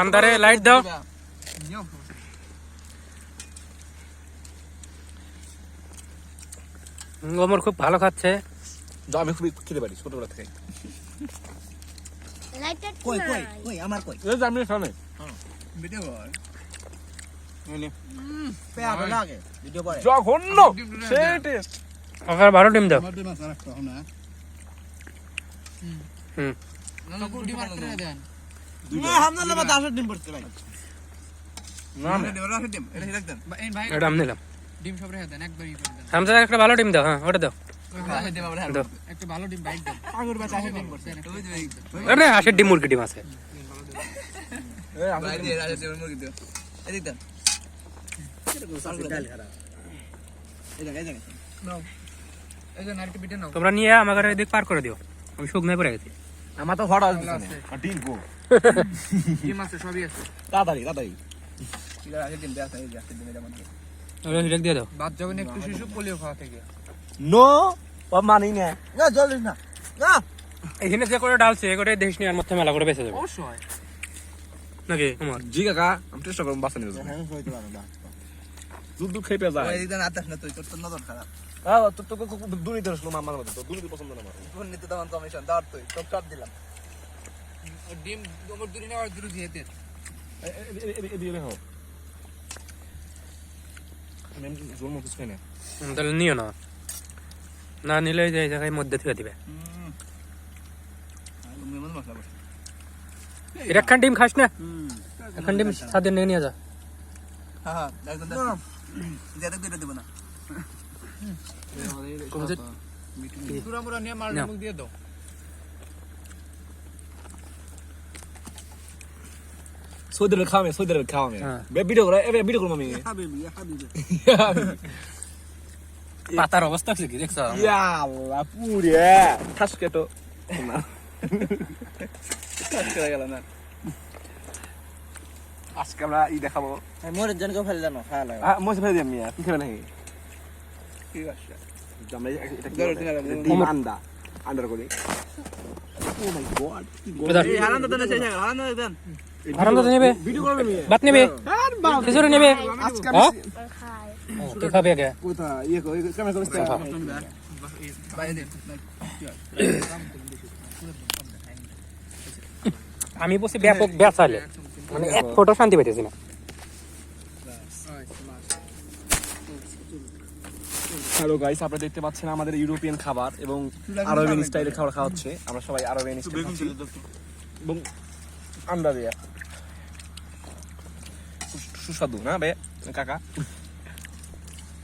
আন্দারে light দাও ওমর খুব ভালো খাচ্ছে আমি খুবই খেতে পারি ছোটবেলা থেকে লাইটটা কই কই কই আমার কই এই যে সামনে ভিডিও কর পেয়া তো লাগে ভিডিও পরে জঘন্য সেই টেস্ট ওখানে ভালো ডিম দাও হুম না হামনা না বাদ আসর ডিম পড়তে ভাই। না এটা আমি নিলাম ডিম সব রেখে দেন একবারই করে দেন। হামজা একটা ভালো ডিম দাও হ্যাঁ ওটা দাও। দাও। একটা ভালো ডিম বাইক দেন। আঙুর বাচ্চা আসর ডিম পড়তে আরে হাঁসের ডিম মুরগি ডিম আছে। এই আমি ডাল খারাপ এই জায়গায় এই জায়গায় এই যে নারকেল পিঠে নাও। তোমরা নিয়ে আমাকে এদিক পার করে দিও। আমি শুকনায় পড়ে গেছি। আমার তো আসছে আর ডিম গো ডিম আছে সবই আছে। তাড়াতাড়ি তাড়াতাড়ি। ওটা হিরেক দিয়ে দাও। বাদ যাবেন একটু শিশু পোলিও খাওয়া থেকে। নো ও মানি না। না জল না। না। এখানে যে করে ডালছে এ করে দেখিস নি আর মধ্যে মেলা করে বেঁচে যাবে। অবশ্যই। নাকি আমার? জি কাকা আমি চেষ্টা করব বাসা নিয়ে যাব হ্যাঁ হইতে পারে না দুধ দুধ খেয়ে পেয়ে যায় এদিকে আতাস না তুই তোর তো নজর খারাপ। আহ, তো দুর্নীতি আসলো মামার মতো তো দুর্নীতি পছন্দ না আমার কোন নিতে কমিশন দাও তুই তোর দিলাম। ডিম তোমার দূরে নেওয়ার দূরে না। হুম, তাহলে নিও না। না নিলে এই জায়গায় মধ্যে থেকে দিবে। এর একখান ডিম খাস না। একখান ডিম সাথে নিয়ে নিয়ে যা। হ্যাঁ হ্যাঁ একদম দাও যেতে দিতে দেব না পুরা পুরা নিয়ে মাল নাও। মুখ দিয়ে দাও সৌদি আরব খাওয়া সৌদি আরব খাওয়া হ্যাঁ। ভিডিও করে এবে ভিডিও করব আমি হাবিবি হাবিবি পাতার অবস্থা কি দেখছ ইয়া আল্লাহ পুরে ঠাস কেটো না ঠাস করে গেল না আজকে আমরা ই দেখাবো। মোর জনকে ফেলে জানো খাওয়া লাগে আহ, মজা ফেলে দিই আমি কি খাবে নাকি? ঠিক আছে? আমরা এটা কি ধরো, বলে? ধরো, এটা ডিম আন্ডা আন্ডার করি ও মাই গড এই হারান দাদা শেষ হারান দাদা দেন আরাম নেবে ভিডিও করবে আমি ভাত নেবে। খিচুড়ি নেবে। আজকে হ্যাঁ আর খাই ও, তুই খাবি আগে। কোথা ইয়ে কই ক্যামেরা করতে বাইরে আমি বসে ব্যাপক বেচালে মানে এক ফটো শান্তি পাইতেছি না। হ্যালো গাইস আপনারা দেখতে পাচ্ছেন আমাদের ইউরোপিয়ান খাবার এবং আরবিয়ান স্টাইলের খাবার খাওয়া হচ্ছে আমরা সবাই আরবিয়ান স্টাইল খাচ্ছি। এবং আন্ডা দেয়া। সুস্বাদু না বে কাকা?